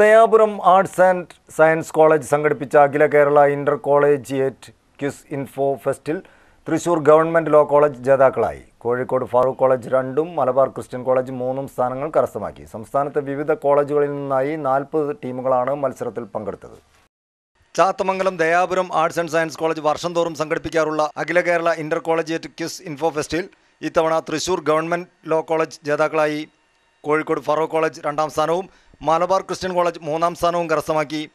Dayapuram arts and science college സംഘടിപ്പിച്ച അഖില Kerala inter collegiate quiz info ഫെസ്റ്റിൽ Thrissur government law college ജേതാക്കളായി. Kozhikode Farooq college രണ്ടും Malabar Christian college മൂന്നും സ്ഥാനങ്ങൾ കരസ്ഥമാക്കി. സംസ്ഥാനത്തെ വിവിധ കോളേജുകളിൽ നിന്നായി നാൽപ്പത് ടീമുകളാണ് മത്സരത്തിൽ പങ്കെടുത്തത്. Chathamangalam Dayapuram arts and science college വർഷം തോറും സംഘടിപ്പിക്കാറുള്ള അഖില Kerala inter collegiate quiz info ഫെസ്റ്റിൽ ഇത്തവണ തൃശൂർ ഗവൺമെന്റ് ലോ കോളേജ് ജേതാക്കളായി. കോഴിക്കോട് ഫറോ കോളേജ് രണ്ടാം സ്ഥാനവും മലബാർ ക്രിസ്ത്യൻ കോളേജ് മൂന്നാം സ്ഥാനവും കരസ്ഥമാക്കി.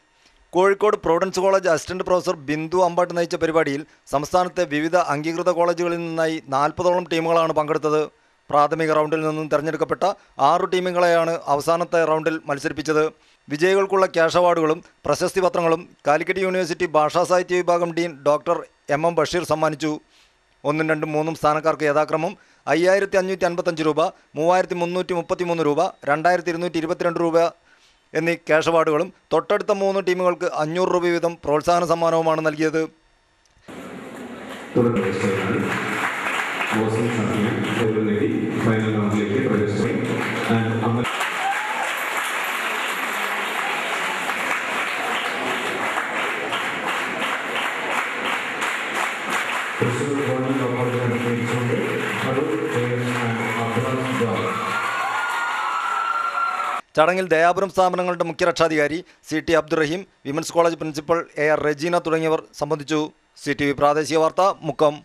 Kozhikode providence college assistant professor Bindu Ambatt നയിച്ച പരിപാടിയിൽ സംസ്ഥാനത്തെ വിവിധ അംഗീകൃത കോളേജുകളിൽ നിന്നായി നാൽപ്പതോളം ടീമുകളാണ് പങ്കെടുത്തത്. പ്രാഥമിക റൗണ്ടിൽ നിന്നും തിരഞ്ഞെടുക്കപ്പെട്ട ആറു ടീമുകളെയാണ് അവസാനത്തെ റൗണ്ടിൽ മത്സരിപ്പിച്ചത്. വിജയികൾക്കുള്ള ക്യാഷ് അവാർഡുകളും പ്രശസ്തി പത്രങ്ങളും കാലിക്കറ്റ് യൂണിവേഴ്സിറ്റി ഭാഷാ സാഹിത്യ വിഭാഗം dean doctor M M Basheer സമ്മാനിച്ചു. ഒന്നും രണ്ടും മൂന്നും സ്ഥാനക്കാർക്ക് യഥാക്രമം അയ്യായിരത്തി അഞ്ഞൂറ്റി അൻപത്തഞ്ച് രൂപ മൂവായിരത്തി മുന്നൂറ്റി മുപ്പത്തി മൂന്ന് രൂപ രണ്ടായിരത്തി ഇരുന്നൂറ്റി ഇരുപത്തിരണ്ട് രൂപ എന്നീ ക്യാഷ് അവാർഡുകളും തൊട്ടടുത്ത മൂന്ന് ടീമുകൾക്ക് അഞ്ഞൂറ് രൂപ വീതം പ്രോത്സാഹന സമ്മാനവുമാണ് നൽകിയത്. ഫൈനൽ റൗണ്ടിലേക്ക് പ്രവേശിച്ചു. ചടങ്ങിൽ ദയാപുരം സ്ഥാപനങ്ങളുടെ മുഖ്യരക്ഷാധികാരി C T Abdurahim women's college principal A R Regina തുടങ്ങിയവർ സംബന്ധിച്ചു. സി ടി വി പ്രാദേശിക വാർത്ത മുക്കം.